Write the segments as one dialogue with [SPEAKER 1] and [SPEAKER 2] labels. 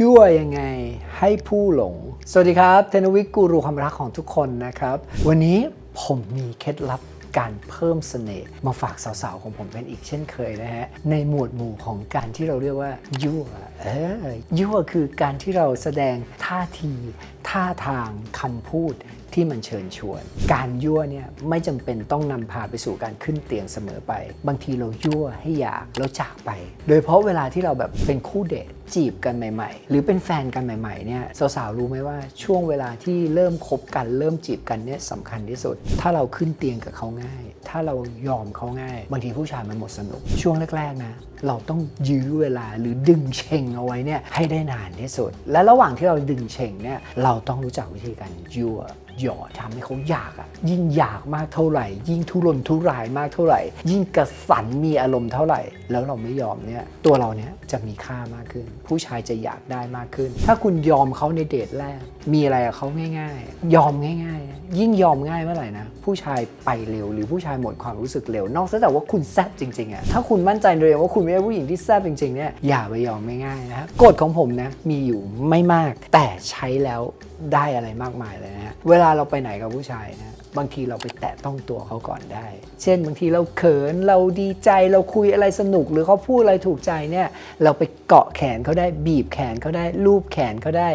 [SPEAKER 1] ยั่วยังไงให้ผู้หลง สวัสดีครับเทนวิกกูรูความรักของทุกคนนะครับ วันนี้ผมมีเคล็ดลับการเพิ่มเสน่ห์มาฝากสาวๆ ของผมเป็นอีกเช่นเคยนะฮะ ในหมวดหมู่ของการที่เราเรียกว่ายั่วเออยั่วคือการที่เราแสดงท่าที ท่าทางคำพูด ที่มันเชิญชวน การยั่วเนี่ยไม่จำเป็นต้องนำพาไปสู่การขึ้นเตียงเสมอไป บางทีเรายั่วให้อยากแล้วจากไป โดยเฉพาะเวลาที่เราแบบเป็นคู่เดทจีบกันใหม่ ๆ หรือเป็นแฟนกันใหม่ๆเนี่ยสาวๆรู้ไหมว่าช่วงเวลาที่เริ่มคบกันเริ่มจีบกันเนี่ยสำคัญที่สุด ถ้าเราขึ้นเตียงกับเขาง่าย ถ้าเรายอมเขาง่าย บางทีผู้ชายมันหมดสนุก ช่วงแรกๆนะ เราต้องยื้อเวลาหรือดึงเชงเอาไว้เนี่ยให้ได้นานที่สุด และระหว่างที่เราดึงเชงเนี่ยเราต้องรู้จักวิธีการยั่วหยอดทำให้เขาอยากอะยิ่งอยากมากเท่าไหร่ ยิ่งทุรนทุรายมากเท่าไหร่ ยิ่งกระสันมีอารมณ์เท่าไหร่ แล้วเราไม่ยอมเนี่ยตัวเราเนี่ยจะมีค่ามากขึ้น ผู้ชายจะอยากได้มากขึ้น ถ้าคุณยอมเขาในเดทแรก มีอะไรกับเขาง่าย ๆ ยอมง่ายๆ ยิ่งยอมง่ายเมื่อไหร่นะ ผู้ชายไปเร็ว หรือผู้ชายหมดความรู้สึกเร็วนอกจากว่าคุณแซบจริงๆอะถ้าคุณมั่นใจในตัวเองว่าคุณไม่ใช่ผู้หญิงที่แซบจริงๆเนี่ยอย่าไปยอมง่ายๆนะฮะกฎของผมนะมีอยู่ไม่มาก แต่ใช้แล้วได้อะไรมากมายเลยนะฮะเวลาเราไปไหนกับผู้ชายนะบางทีเราไปแตะต้องตัวเขาก่อนได้ เช่น บางทีเราเขินเราดีใจเราคุยอะไรสนุก หรือเขาพูดอะไรถูกใจเนี่ย เราไปเกาะแขนเขาได้บีบแขนเขาได้ ลูบแขนเขาได้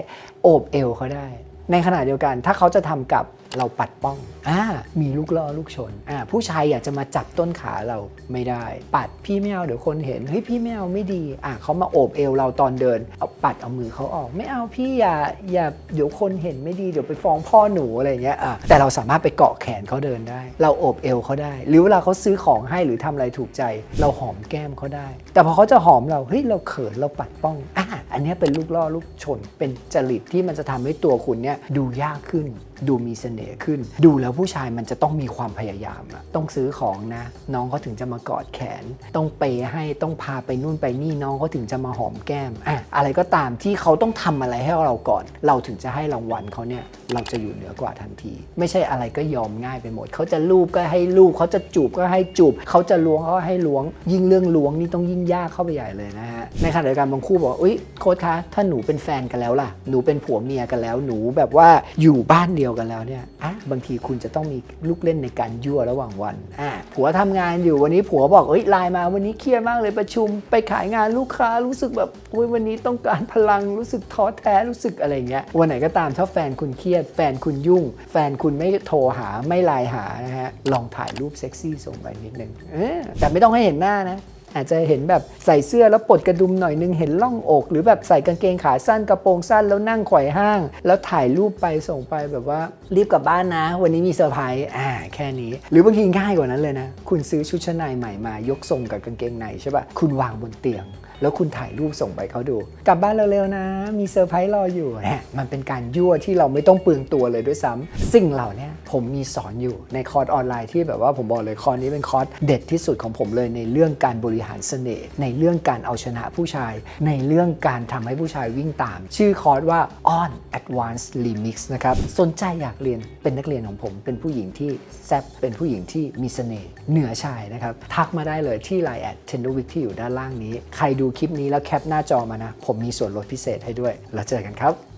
[SPEAKER 1] โอบเอวเขาได้ ในขณะเดียวกันถ้าเขาจะทำกับเราปัดป้องอ่ามีลูกล่อลูกชนอ่าผู้ชายอยากจะมาจับต้นขาเราไม่ได้ ปัดพี่ไม่เอาเดี๋ยวคนเห็นเฮ้ยพี่ไม่เอาไม่ดีอ่าเขามาโอบเอวเราตอนเดินเอาปัดเอามือเขาออก ไม่เอาพี่อย่าอย่าเดี๋ยวคนเห็นไม่ดีเดี๋ยวไปฟ้องพ่อหนูอะไรเงี้ยอ่าแต่เราสามารถไปเกาะแขนเขาเดินได้ เราโอบเอวเขาได้ หรือเวลาเขาซื้อของให้หรือทำอะไรถูกใจ เราหอมแก้มเขาได้ แต่พอเขาจะหอมเราเฮ้ยเราเขินเราปัดป้องอ่า อันนี้เป็นลูกล่อลูกชน เป็นจริตที่มันจะทำให้ตัวคุณเนี่ยดูยากขึ้นดูมีเสน่ห์ขึ้น ดูแล้วผู้ชายมันจะต้องมีความพยายามอะต้องซื้อของนะ น้องเขาถึงจะมากอดแขน ต้องเปย์ให้ต้องพาไปนู่นไปนี่น้องเขาถึงจะมาหอมแก้มอะอะไรก็ตามที่เขาต้องทำอะไรให้เราก่อน เราถึงจะให้รางวัลเขาเนี่ยเราจะอยู่เหนือกว่าทันที ไม่ใช่อะไรก็ยอมง่ายไปหมด เขาจะลูบก็ให้ลูบเขาจะจูบก็ให้จูบ เขาจะล้วงก็ให้ล้วง ยิ่งเรื่องล้วงนี่ต้องยิ่งยากเข้าไปใหญ่เลยนะฮะในขณะเดียวกันบางคู่บอกว่าอุ้ยโค้ชคะถ้าหนูเป็นแฟนกันแล้วล่ะหนูเป็นผัวเมียกันแล้วหนูแบบว่าอยู่บ้านเดียวียวกันแล้วเนี่ยอะบางทีคุณจะต้องมีลูกเล่นในการยั่วระหว่างวันอะผัวทำงานอยู่วันนี้ผัวบอกเอ้ยไลน์มาวันนี้เครียดมากเลยประชุมไปขายงานลูกค้ารู้สึกแบบโอ้ยวันนี้ต้องการพลังรู้สึกท้อแท้รู้สึกอะไรเงี้ยวันไหนก็ตามถ้าแฟนคุณเครียด แฟนคุณยุ่ง แฟนคุณไม่โทรหาไม่ไลน์หานะฮะลองถ่ายรูปเซ็กซี่ส่งไปนิดนึงเออแต่ไม่ต้องให้เห็นหน้านะ อาจจะเห็นแบบใส่เสื้อแล้วปลดกระดุมหน่อยนึงเห็นล่องอก หรือแบบใส่กางเกงขาสั้นกระโปรงสั้นแล้วนั่งไขว่ห้าง แล้วถ่ายรูปไปส่งไปแบบว่ารีบกลับบ้านนะ วันนี้มีเซอร์ไพรส์อ่าแค่นี้ หรือบางทีง่ายกว่านั้นเลยนะ คุณซื้อชุดชั้นในใหม่มายกทรงกับกางเกงในใช่ปะคุณวางบนเตียงแล้วคุณถ่ายรูปส่งไปเขาดู กลับบ้านเร็วๆนะ มีเซอร์ไพรส์รออยู่นี่ยมันเป็นการยั่วที่เราไม่ต้องเปลืองตัวเลยด้วยซ้ำสิ่งเหล่านี้ ผมมีสอนอยู่ในคอร์สออนไลน์ที่แบบว่าผมบอกเลยคอร์สนี้เป็นคอร์สเด็ดที่สุดของผมเลยในเรื่องการบริหารเสน่ห์ในเรื่องการเอาชนะผู้ชาย ในเรื่องการทำให้ผู้ชายวิ่งตาม ชื่อคอร์สว่า on advanced remix นะครับสนใจอยากเรียนเป็นนักเรียนของผม เป็นผู้หญิงที่แซ่บเป็นผู้หญิงที่มีเสน่ห์เหนือชายนะครับทักมาได้เลยที่ Line แอด t e n d e r w i c ที่อยู่ด้านล่างนี้ ใครดูคลิปนี้แล้วแคปหน้าจอมานะ ผมมีส่วนลดพิเศษให้ด้วย แล้วเจอกันครับ